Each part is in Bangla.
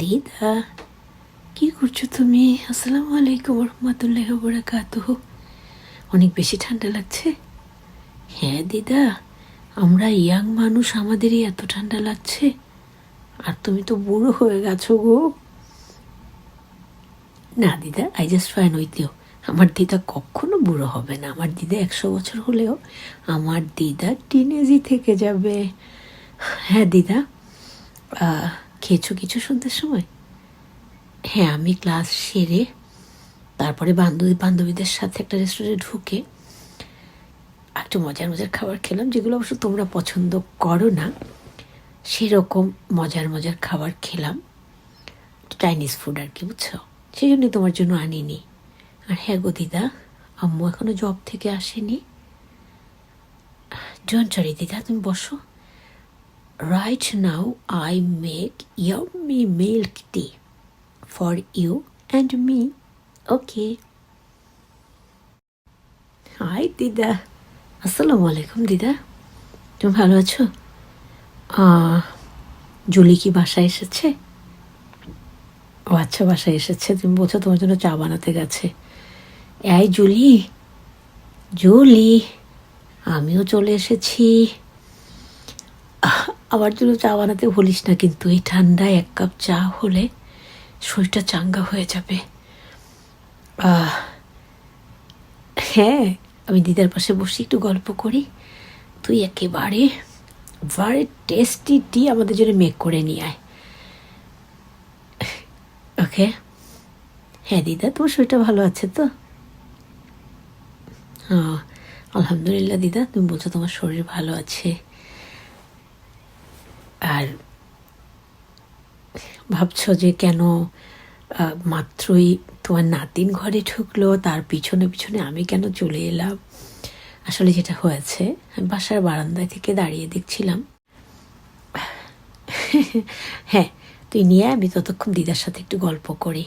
দিদা, কি করছ তুমি? আসসালামু আলাইকুম রহমতুল্লাহ বরাকাতুহ অনেক বেশি ঠান্ডা লাগছে? হ্যাঁ দিদা, আমরা ইয়াং মানুষ, আমাদেরই এত ঠান্ডা লাগছে। আর তুমি তো বুড়ো হয়ে গেছো গো। না দিদা আই জাস্ট ফাইন ইউ আমার দিদা কখনো বুড়ো হবে না। আমার দিদা একশো বছর হলেও আমার দিদা টিনেজই থেকে যাবে। হ্যাঁ দিদা খেয়েছো কিছু সন্ধ্যের সময়? হ্যাঁ আমি ক্লাস সেরে তারপরে বান্ধবী, বান্ধবীদের সাথে একটা রেস্টুরেন্টে ঢুকে একটু মজার মজার খাবার খেলাম, যেগুলো অবশ্য তোমরা পছন্দ করো না, সেরকম মজার মজার খাবার খেলাম। চাইনিজ ফুড আর কি, বুঝছ? সেই জন্যই তোমার জন্য আনিনি। আর হ্যাঁ গো দিদা, আম্মু এখনও জব থেকে আসেনি। জন সরি দিদা, তুমি বসো। Right now I make yummy milk tea for you and me okay hi দিদা আসসালামু আলাইকুম দিদা তুমি ভালো আছো? জুলি কি বাসায় এসেছে? ও আচ্ছা বাসায় এসেছে। তুমি বলছো তোমার জন্য চা বানাতে গেছে। এই জুলি জুলি, আমিও চলে এসেছি। আমার জন্য চা বানাতে বলিস না, কিন্তু এই ঠান্ডায় এক কাপ চা হলে শরীরটা চাঙ্গা হয়ে যাবে। হ্যাঁ আমি দিদার পাশে বসে একটু গল্প করি। তুই একেবারে ভারে টেস্টি টি আমাদের জন্য মেক করে নিয়ে আয়। ওকে হ্যাঁ দিদা, তোমার শরীরটা ভালো আছে তো? হ্যাঁ আলহামদুলিল্লাহ দিদা, তুমি বলছো তোমার শরীর ভালো আছে। আর ভাবছ যে কেন মাত্রই তোমার নাতিন ঘরে ঢুকলো, তার পিছনে পিছনে আমি কেন চলে এলাম? আসলে যেটা হয়েছে, আমি বাসার বারান্দায় থেকে দাঁড়িয়ে দেখছিলাম। হ্যাঁ তুই নিয়ে আমি ততক্ষণ দিদার সাথে একটু গল্প করি।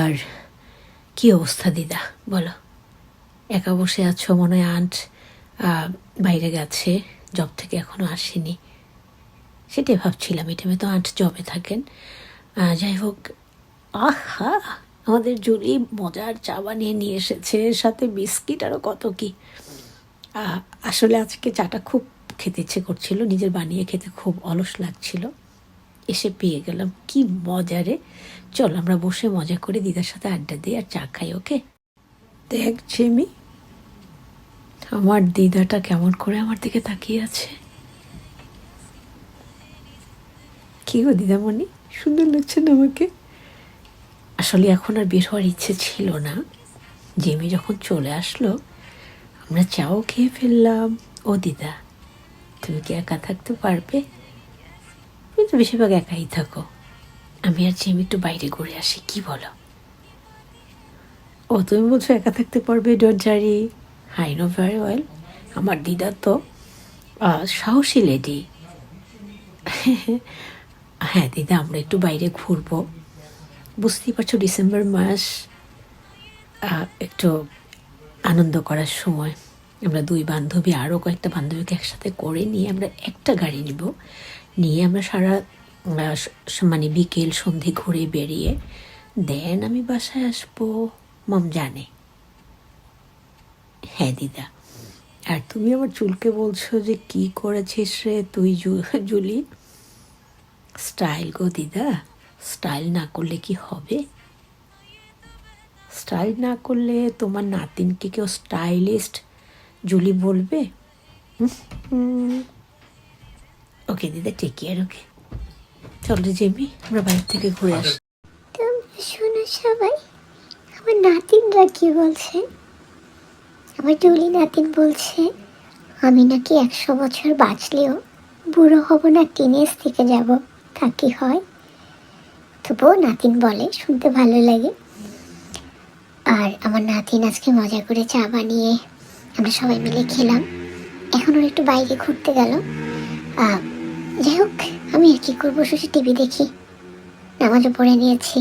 আর কি অবস্থা দিদা, বলো? একা বসে আছো মনে হয়, আন্ট? বাইরে গেছে। জব থেকে এখনও আসেনি। সেটাই ভাবছিলাম, এটা তো আট জবে থাকেন। যাই হোক, আহা! আমাদের জুলি মজার চা বানিয়ে নিয়ে এসেছে, সাথে বিস্কিট আরও কত কি। আসলে আজকে চাটা খুব খেতে ইচ্ছে করছিল, নিজের বানিয়ে খেতে খুব অলস লাগছিল। এসে পেয়ে গেলাম, কি মজারে চল, আমরা বসে মজা করে দিদার সাথে আড্ডা দিই আর চা খাই, ওকে? দেখ জেমি আমার দিদাটা কেমন করে আমার দিকে তাকিয়ে আছে? কি গো দিদামণি? সুন্দর লাগছে না আমাকে? আসলে এখন আর বের হওয়ার ইচ্ছে ছিল না। জেমি যখন চলে আসলো আমরা চাও খেয়ে ফেললাম। ও দিদা তুমি কি একা থাকতে পারবে? তুমি তো বেশিরভাগ একাই থাকো। আমি আর জেমি একটু বাইরে ঘুরে আসি কি বলো? ও তুমি বলছো একা থাকতে পারবে don't worry hi no very well আমার দিদা তো সাহসী লেডি হ্যাঁ দিদা, আমরা একটু বাইরে ঘুরবো। বুঝতেই পারছ, ডিসেম্বর মাস একটু আনন্দ করার সময়। আমরা দুই বান্ধবী আরও কয়েকটা বান্ধবীকে একসাথে করে নিয়ে আমরা একটা গাড়ি নিব। নিয়ে আমরা সারা মানে বিকেল সন্ধে ঘুরে বেরিয়ে, দেন আমি বাসায় আসব। মম জানে। হ্যাঁ দিদা। আর তুমি আমার চুলকে বলছো যে কি করেছিস রে তুই জুলি? স্টাইল গো দিদা, স্টাইল না করলে কি হবে? স্টাইল না করলে তোমার নাতিনকে কেউ স্টাইলিস্ট জুলি বলবে? ওকে দিদা টেক কেয়ার ওকে। চলো জেমি, আমরা বাইরে থেকে ঘুরে আসি। তোমরা শোনো সবাই, আমার নাতিনরা কি বলছে? আমার টুলি নাতিন বলছে, আমি নাকি একশো বছর বাঁচলেও বুড়ো হব না টিনেজ থেকে যাব, তা কি হয়? তবুও নাতিন বলে, শুনতে ভালো লাগে। আর আমার নাতিন আজকে মজা করে চা বানিয়ে আমরা সবাই মিলে খেলাম। এখন ওর একটু বাইরে ঘুরতে গেল। যাই হোক, আমি আর কি করব? শুধু টিভি দেখি। নামাজও পড়ে নিয়েছি।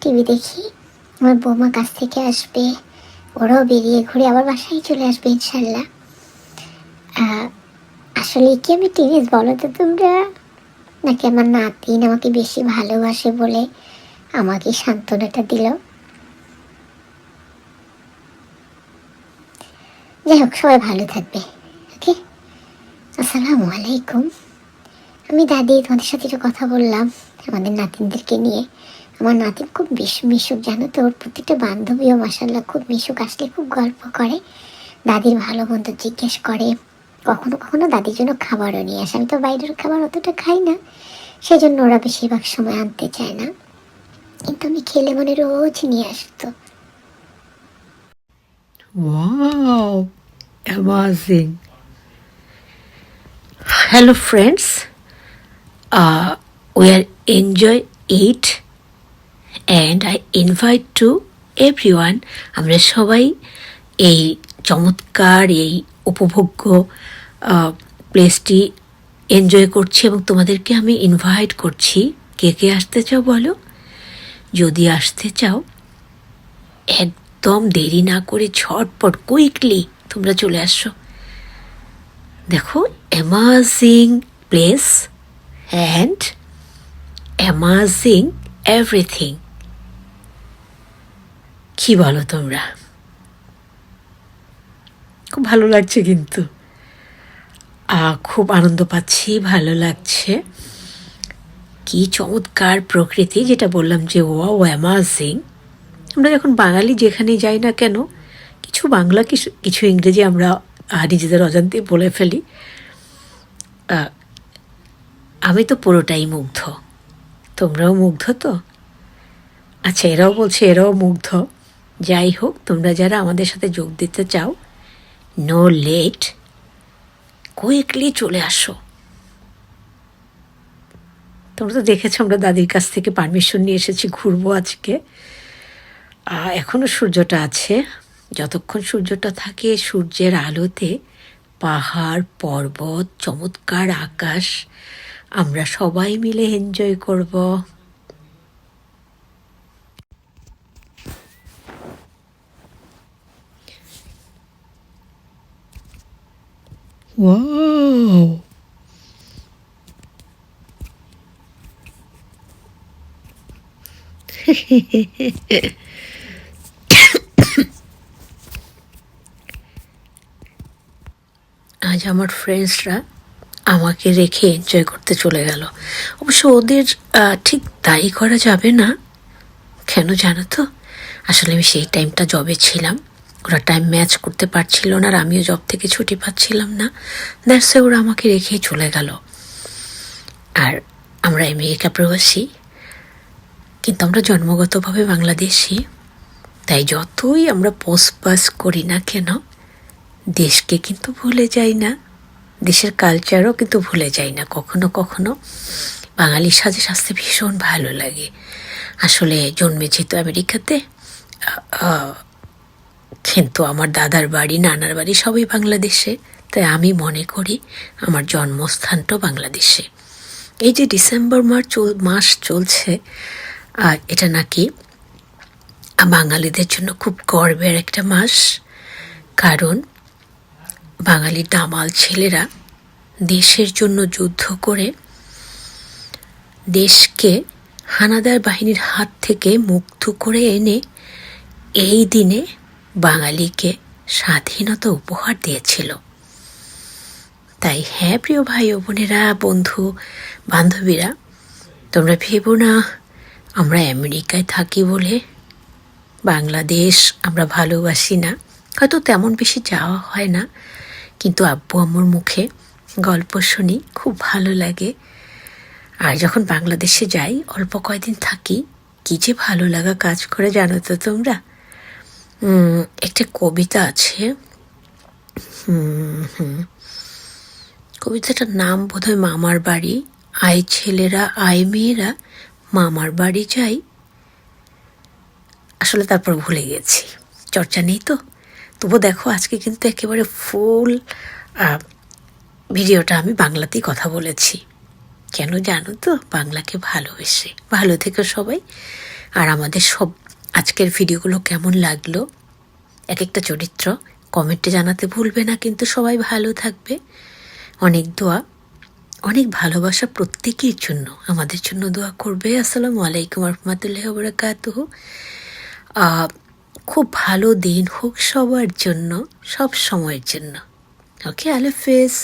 টিভি দেখি। আমার বৌমা কাছ থেকে আসবে। ওরাও বেরিয়ে ঘুরে আবার বাসায় চলে আসবে ইনশাল্লাহ আসলে কি আমি টিনেজ বলো তো তোমরা? নাকি আমার নাতিন আমাকে বেশি ভালোবাসে বলে আমাকে সান্ত্বনাটা দিল? যাই হোক, সবাই ভালো থাকবে, ওকে? আসসালামু আলাইকুম। আমি দাদি, তোমাদের সাথে একটু কথা বললাম, আমাদের নাতিনদেরকে নিয়ে। আমার নাতিন খুব মিশুক জানো তো? ওর প্রত্যেকটা বান্ধবীও মাসাল্লাহ খুব মিশুক আসলে খুব গল্প করে। দাদির ভালো মন্দ জিজ্ঞেস করে। কখনো কখনো দাদির জন্য খাবারও নিয়ে আসে। আমি তো বাইরের খাবার অতটা খাই না। সেই জন্য ওরা বেশিরভাগ সময় আনতে চায় না। কিন্তু আমি খেলে মনে রোজ নিয়ে আসতো। Wow, amazing. Hello, friends. Uh, we are enjoy it, I invite to everyone. আমরা সবাই এই চমৎকার এই উপভোগ্য প্লেসটি এনজয় করছি এবং তোমাদেরকে আমি ইনভাইট করছি। কে কে আসতে চাও বলো? যদি আসতে চাও একদম দেরি না করে ঝটপট কুইকলি তোমরা চলে আসো। দেখো amazing place and amazing everything কি বলো তোমরা? খুব ভালো লাগছে কিন্তু। খুব আনন্দ পাচ্ছি, ভালো লাগছে। কি চমৎকার প্রকৃতি, যেটা বললাম যে ওয়াও অ্যামাজিং আমরা যখন বাঙালি যেখানেই যাই না কেন, কিছু বাংলা, কিছু কিছু ইংরেজি আমরা নিজেদের অজান্তে বলে ফেলি। আমি তো পুরোটাই মুগ্ধ। তোমরাও মুগ্ধ তো? আচ্ছা এরাও বলছে, এরাও মুগ্ধ। যাই হোক তোমরা যারা আমাদের সাথে যোগ দিতে চাও নো লেট কুইকলি চলে আসো। তোমরা তো দেখেছ আমরা দাদির কাছ থেকে পারমিশন নিয়ে এসেছি ঘুরবো আজকে। আহ, এখনও সূর্যটা আছে। যতক্ষণ সূর্যটা থাকে সূর্যের আলোতে পাহাড় পর্বত চমৎকার আকাশ আমরা সবাই মিলে এনজয় করব। Wow! আজ আমার ফ্রেন্ডসরা আমাকে রেখে এনজয় করতে চলে গেল। অবশ্য ওদের ঠিক দায়ী করা যাবে না। কেন জানো তো? আসলে আমি সেই টাইমটা জবে ছিলাম। ওরা টাইম ম্যাচ করতে পারছিল না আর আমিও জব থেকে ছুটি পাচ্ছিলাম না। দ্যাটসে ওরা আমাকে রেখেই চলে গেল। আর আমরা আমেরিকা প্রবাসী, কিন্তু আমরা জন্মগতভাবে বাংলাদেশি, তাই যতই আমরা পোস্ট পাস করি না কেন, দেশকে কিন্তু ভুলে যাই না, দেশের কালচারও কিন্তু ভুলে যাই না, কখনো কখনো। বাঙালির সাজে সাজতে ভীষণ ভালো লাগে। আসলে জন্মেছি তো আমেরিকাতে কিন্তু আমার দাদার বাড়ি, নানার বাড়ি সবই বাংলাদেশে। তাই আমি মনে করি আমার জন্মস্থানটাও বাংলাদেশে। এই যে ডিসেম্বর মাস চল, মাস চলছে, আর এটা নাকি বাঙালিদের জন্য খুব গর্বের একটা মাস। কারণ বাঙালির দামাল ছেলেরা দেশের জন্য যুদ্ধ করে দেশকে হানাদার বাহিনীর হাত থেকে মুক্ত করে এনে এই দিনে বাঙালিকে স্বাধীনতা উপহার দিয়েছিল। তাই হ্যাঁ প্রিয় ভাই ও বোনেরা, বন্ধু, বান্ধবীরা, তোমরা ভেবো না, আমরা আমেরিকায় থাকি বলে। বাংলাদেশ আমরা ভালোবাসি না, হয়তো তেমন বেশি যাওয়া হয় না, কিন্তু আব্বু আম্মুর মুখে গল্প শুনি, খুব ভালো লাগে। আর যখন বাংলাদেশে যাই, অল্প কয়দিন থাকি, কী যে ভালো লাগা কাজ করে জানো তো তোমরা? একটা কবিতা আছে। কবিতাটার নাম বোধহয় মামার বাড়ি। আয় ছেলেরা, আয় মেয়েরা, মামার বাড়ি যাই। আসলে তারপর ভুলে গেছি। চর্চা নেই তো? তবু দেখো, আজকে কিন্তু একেবারে ফুল ভিডিওটা আমি বাংলাতেই কথা বলেছি। কেন জানো তো? বাংলাকে ভালোবেসে। ভালো থেকো সবাই। আর আমাদের সব আজকের ভিডিওগুলো কেমন লাগল? এক একটা চরিত্র কমেন্টে জানাতে ভুলবে না, কিন্তু সবাই ভালো থাকবে। অনেক দোয়া, অনেক ভালোবাসা প্রত্যেকের জন্য। আমাদের জন্য দোয়া করবে। আসসালামু আলাইকুম রহমতুল্লাহ বরকাতুহ খুব ভালো দিন হোক সবার জন্য, সব সময়ের জন্য। ওকে, আল্লাহ হাফেজ।